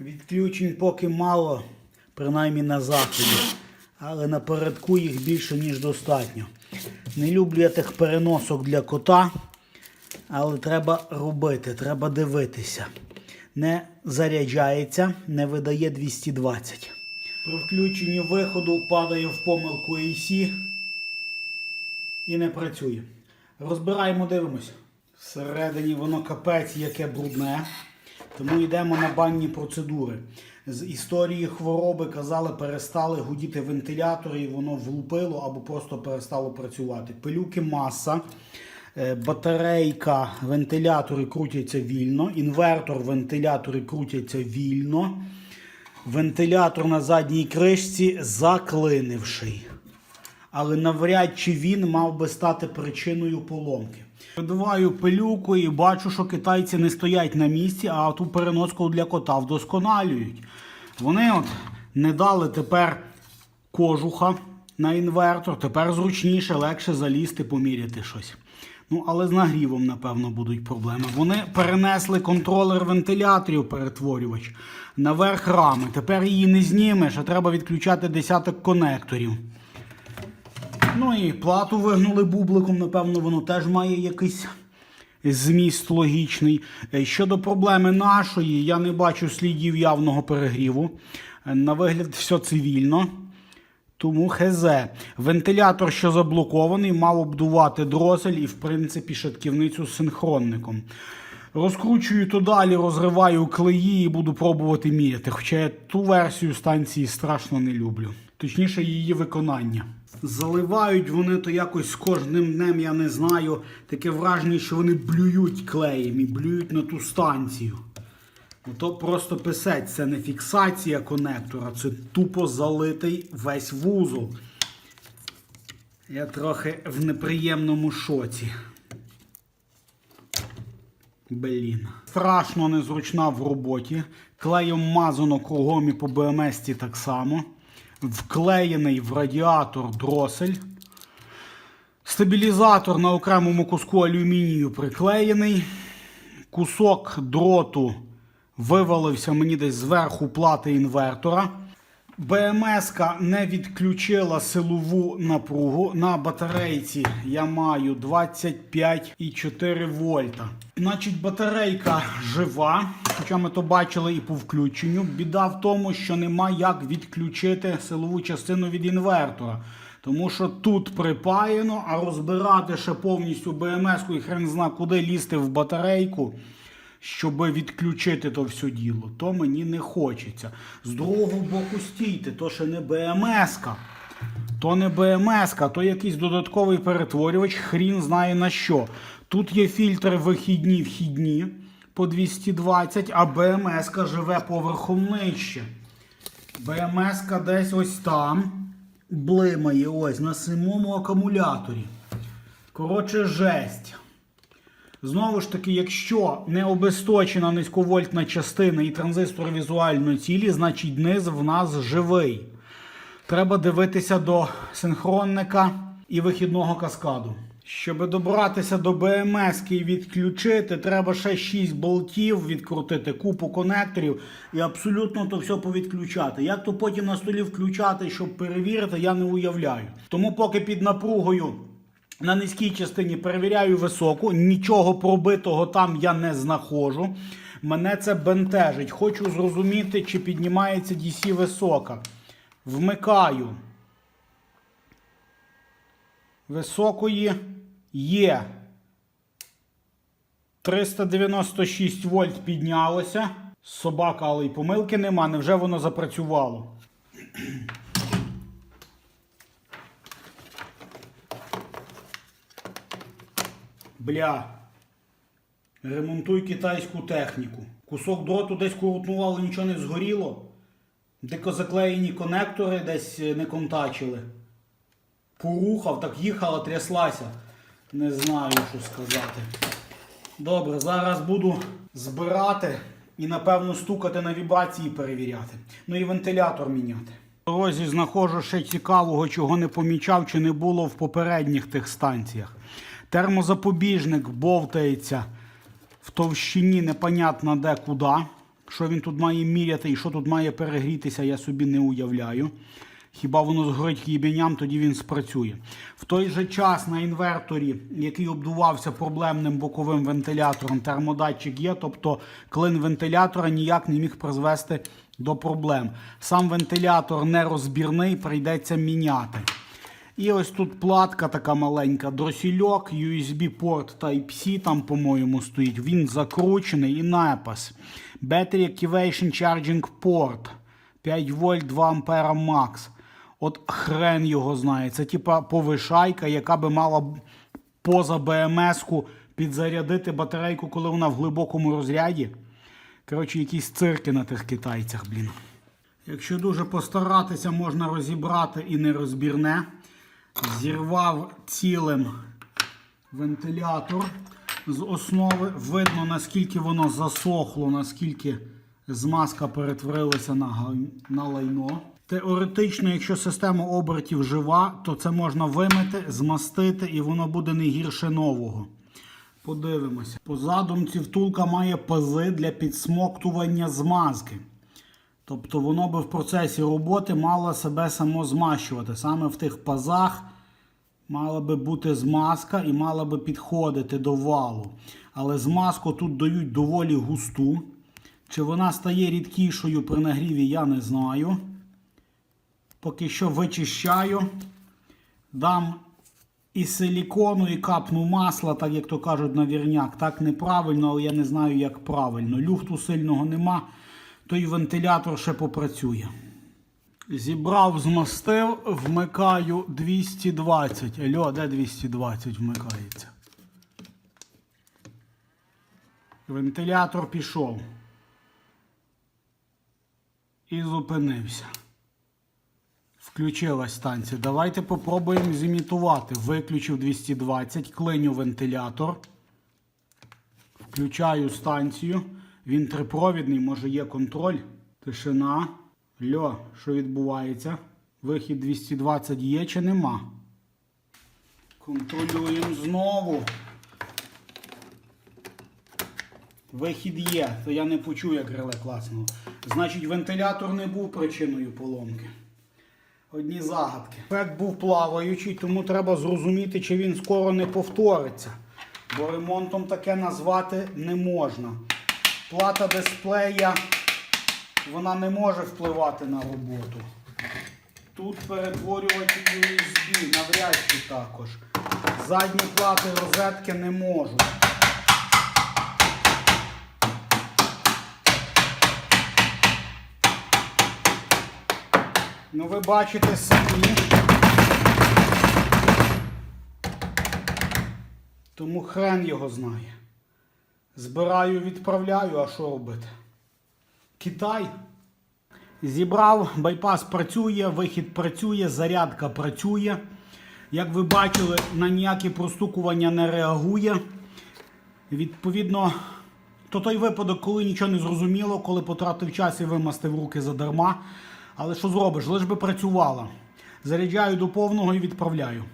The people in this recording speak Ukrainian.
Відключень поки мало, принаймні на заході, але напередку їх більше, ніж достатньо. Не люблю я тих переносок для кота, але треба робити, треба дивитися. Не заряджається, не видає 220. При включенні виходу падає в помилку AC і не працює. Розбираємо, дивимось. Всередині воно капець яке брудне. Тому йдемо на банні процедури. З історії хвороби казали, перестали гудіти вентилятори, і воно влупило або просто перестало працювати. Пилюки маса, е, батарейка, вентилятори крутяться вільно, інвертор, вентилятори крутяться вільно. Вентилятор на задній кришці заклинивший. Але навряд чи він мав би стати причиною поломки. Видуваю пилюку і бачу, що китайці не стоять на місці, а ту переноску для кота вдосконалюють. Вони от не дали тепер кожуха на інвертор, тепер зручніше, легше залізти, поміряти щось. Ну, але з нагрівом, напевно, будуть проблеми. Вони перенесли контролер вентиляторів, перетворювач, наверх рами. Тепер її не знімеш, а треба відключати десяток конекторів. Ну і плату вигнули бубликом, напевно, воно теж має якийсь зміст логічний. Е, Щодо проблеми нашої, я не бачу слідів явного перегріву. Е, На вигляд, все цивільно. Тому хз. Вентилятор, що заблокований, мав обдувати дросель і, в принципі, шатківницю з синхронником. Розкручую то далі, розриваю клеї і буду пробувати міряти. Хоча я ту версію станції страшно не люблю. Точніше, її виконання. Заливають вони то якось з кожним днем, я не знаю. Таке враження, що вони блюють клеєм і блюють на ту станцію. Ну, То просто писець, це не фіксація конектора, це тупо залитий весь вузол. Я трохи в неприємному шоці. Блін. Страшно незручна в роботі. Клеєм мазано кругом і по БМС так само. Вклеєний в радіатор дросель. Стабілізатор на окремому куску алюмінію приклеєний. Кусок дроту вивалився мені десь зверху плати інвертора. БМС не відключила силову напругу. На батарейці я маю 25,4 вольта. Значить, батарейка жива, хоча ми то бачили і по включенню. Біда в тому, що нема як відключити силову частину від інвертора. Тому що тут припаяно, а розбирати ще повністю БМС-ку і хрен зна куди лізти в батарейку щоб відключити то все діло, то мені не хочеться. З другого боку стійте, то ще не БМС-ка. То не БМС-ка, то якийсь додатковий перетворювач, хрін знає на що. Тут є фільтри вихідні вхідні по 220, а БМС-ка живе поверхом нижче. БМС-ка десь ось там блимає ось на самому акумуляторі. Коротше, жесть. Знову ж таки, якщо не обесточена низьковольтна частина і транзистори візуально цілі, значить низ в нас живий. Треба дивитися до синхронника і вихідного каскаду. Щоб добратися до БМС і відключити, треба ще 6 болтів відкрутити, купу конекторів і абсолютно то все повідключати. Як то потім на столі включати, щоб перевірити, я не уявляю. Тому поки під напругою. На низькій частині перевіряю високу, нічого пробитого там я не знаходжу. Мене це бентежить. Хочу зрозуміти, чи піднімається DC висока. Вмикаю. Високої є. 396 вольт піднялося. Собака, але й помилки нема. Невже воно запрацювало? Бля. Ремонтуй китайську техніку. Кусок дроту десь крутнув, але нічого не згоріло. Дико заклеєні конектори десь е, не контачили. Порухав, так їхала, тряслася. Не знаю, що сказати. Добре, зараз буду збирати і, напевно, стукати на вібрації перевіряти. Ну і вентилятор міняти. Дорозі знаходжу ще цікавого, чого не помічав чи не було в попередніх тих станціях. Термозапобіжник бовтається в товщині непонятно де куди. Що він тут має міряти і що тут має перегрітися, я собі не уявляю. Хіба воно згорить їбеням, тоді він спрацює. В той же час на інверторі, який обдувався проблемним боковим вентилятором, термодатчик є, тобто клин вентилятора ніяк не міг призвести до проблем. Сам вентилятор нерозбірний, прийдеться міняти. І ось тут платка така маленька, дросільок, USB-порт Type-C там, по-моєму, стоїть. Він закручений і напис. Battery Activation Charging Port. 5 вольт 2 ампера макс. От хрен його знає. Це типа повишайка, яка би мала поза БМС-ку підзарядити батарейку, коли вона в глибокому розряді. Коротше, якісь цирки на тих китайцях, блін. Якщо дуже постаратися, можна розібрати і нерозбірне. Зірвав цілим вентилятор з основи. Видно, наскільки воно засохло, наскільки змазка перетворилася на, на лайно. Теоретично, якщо система обертів жива, то це можна вимити, змастити і воно буде не гірше нового. Подивимося. По задумці втулка має пази для підсмоктування змазки. Тобто воно би в процесі роботи мало себе само змащувати. Саме в тих пазах мала би бути змазка і мала би підходити до валу. Але змазку тут дають доволі густу. Чи вона стає рідкішою при нагріві, я не знаю. Поки що вичищаю. Дам і силікону, і капну масла, так як то кажуть на вірняк. Так неправильно, але я не знаю, як правильно. Люфту сильного нема, то і вентилятор ще попрацює. Зібрав, змастив, вмикаю 220. Альо, де 220 вмикається? Вентилятор пішов. І зупинився. Включилась станція. Давайте попробуємо зімітувати. Виключив 220, клиню вентилятор. Включаю станцію. Він трипровідний, може є контроль. Тишина. Льо, що відбувається? Вихід 220 є чи нема? Контролюємо знову. Вихід є, то я не почув, як реле класного. Значить, вентилятор не був причиною поломки. Одні загадки. Ефект був плаваючий, тому треба зрозуміти, чи він скоро не повториться. Бо ремонтом таке назвати не можна. Плата дисплея вона не може впливати на роботу. Тут перетворювати USB, навряд чи також. Задні плати розетки не можуть. Ну, ви бачите самі. Тому хрен його знає. Збираю, відправляю, а що робити? Китай. Зібрав, байпас працює, вихід працює, зарядка працює. Як ви бачили, на ніякі простукування не реагує. Відповідно, то той випадок, коли нічого не зрозуміло, коли потратив час і вимастив руки задарма. Але що зробиш? Лиш би працювала. Заряджаю до повного і відправляю.